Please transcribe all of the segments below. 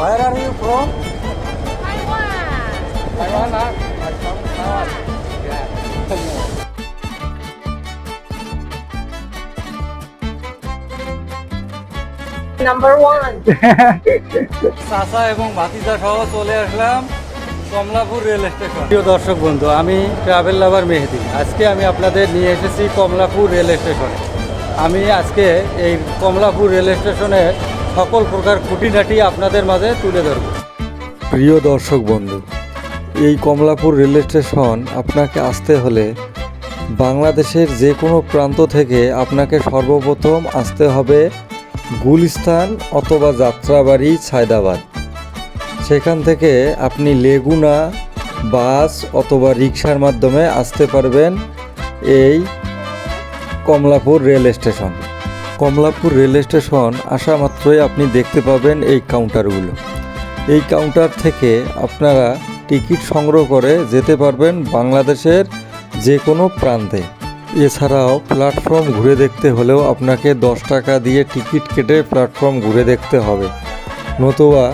Where are you from? Taiwan. Taiwan, huh? I'm from Taiwan. Yeah. Number one. চাচা এবং ভাতিজা সহ চলে আসলাম কমলাপুর রেল স্টেশন প্রিয় দর্শক বন্ধু আমি ট্রাভেল লাভার মেহেদি আজকে আমি আপনাদের নিয়ে এসেছি কমলাপুর রেল স্টেশনে আমি আজকে এই কমলাপুর রেল স্টেশনের সকল প্রকার খুঁটিনাটি আপনাদের মাঝে তুলে ধরব। প্রিয় দর্শক বন্ধু, এই কমলাপুর রেল স্টেশন আপনাকে আসতে হলে বাংলাদেশের যে কোনো প্রান্ত থেকে আপনাকে সর্বপ্রথম আসতে হবে গুলিস্তান অথবা যাত্রাবাড়ি ছায়দাবাদ সেখান থেকে আপনি লেগুনা, বাস অথবা রিক্সার মাধ্যমে আসতে পারবেন এই Kamalapur rail station. Kamalapur rail station আসা মাত্রই আপনি দেখতে পাবেন এই কাউন্টারগুলো এই কাউন্টার থেকে আপনারা টিকিট সংগ্রহ করে যেতে পারবেন বাংলাদেশের যে কোনো প্রান্তে। এছাড়াও প্ল্যাটফর্ম ঘুরে দেখতে হলেও আপনাকে দশ টাকা দিয়ে টিকিট কেটে প্ল্যাটফর্ম ঘুরে দেখতে হবে। নতুবা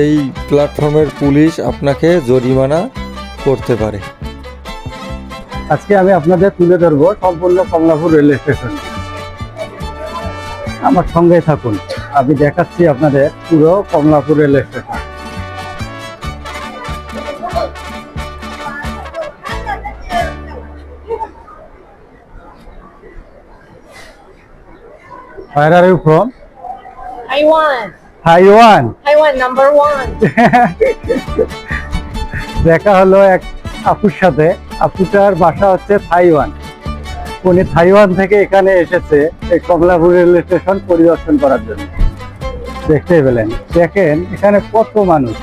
এই প্ল্যাটফর্মের পুলিশ আপনাকে জরিমানা করতে পারে। আজকে আমি আপনাদের তুলে ধরবো সম্পূর্ণ কমলাপুর রেল স্টেশন। আমার সঙ্গে থাকুন আমি দেখাচ্ছি আপনাদের পুরো Kamalapur rail station Where are you from? Taiwan. Taiwan. Taiwan number one. দেখা হলো এক আপুর সাথে আপুটার বাসা হচ্ছে থাইওয়ান উনি থাইওয়ান থেকে এখানে এসেছে এই কমলাপুর রেল স্টেশন পরিদর্শন করার জন্য। দেখতে পেলেন। দেখেন এখানে কত মানুষ।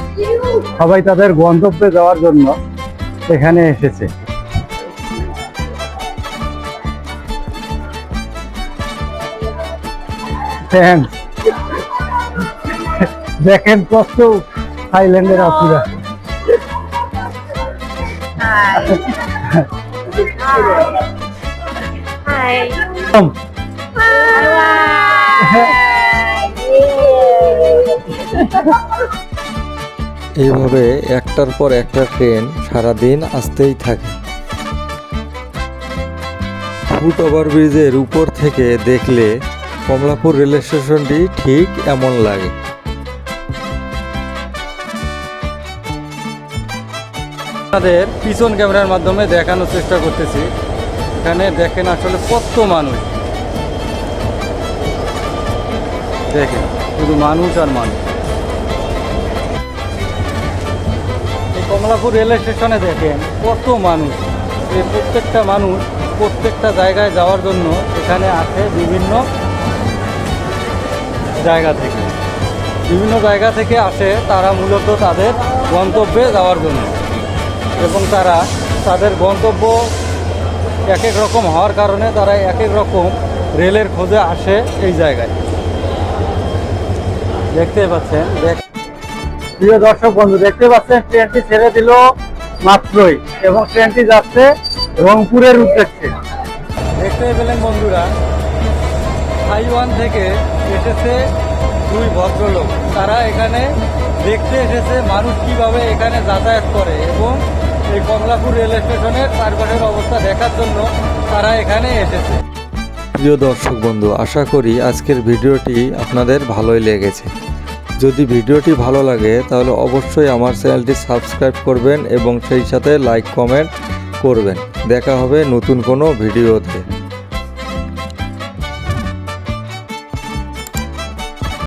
সবাই তাদের গন্তব্যে যাওয়ার জন্য এখানে এসেছে. দেখেন কত থাইল্যান্ডের আপুরা Hi. Um, এইভাবে একটার পর একটা ট্রেন সারাদিন আসতেই থাকে। ফুট ওভারব্রিজের উপর থেকে দেখলে কমলাপুর রেল স্টেশনটি ঠিক এমন লাগে। আপনাদের পিছন ক্যামেরার মাধ্যমে দেখানোর চেষ্টা করতেছি। এখানে দেখেন আসলে কত মানুষ। দেখেন, শুধু মানুষ আর মানুষ। কমলাপুর রেল স্টেশনে দেখেন কত মানুষ। এই প্রত্যেকটা মানুষ প্রত্যেকটা জায়গায় যাওয়ার জন্য এখানে আসে বিভিন্ন জায়গা থেকে। বিভিন্ন জায়গা থেকে আসে তারা মূলত তাদের গন্তব্যে যাওয়ার জন্য। এবং তারা তাদের গন্তব্য এক এক রকম হওয়ার কারণে তারা এক এক রকম রেলের খোঁজে আসে এই জায়গায়। দেখতে পাচ্ছেন প্রিয় দর্শক বন্ধু দেখতে পাচ্ছেন, ট্রেনটি ছেড়ে দিল মাত্রই এবং ট্রেনটি যাচ্ছে রংপুরের উদ্দেশ্যে। দেখতে পেলেন বন্ধুরা তাইওয়ান থেকে এসেছে দুই ভদ্রলোক। তারা এখানে দেখতে এসেছে মানুষ কীভাবে এখানে যাতায়াত করে এবং এই কমলাপুর রেল স্টেশনের চারপাশের অবস্থা দেখার জন্য তারা এখানে এসেছে। প্রিয় দর্শক বন্ধু, আশা করি আজকের ভিডিওটি আপনাদের ভালোই লেগেছে। যদি ভিডিওটি ভালো লাগে, তাহলে অবশ্যই আমার চ্যানেলটি সাবস্ক্রাইব করবেন এবং সেই সাথে লাইক, কমেন্ট করবেন। দেখা হবে নতুন কোনো ভিডিওতে।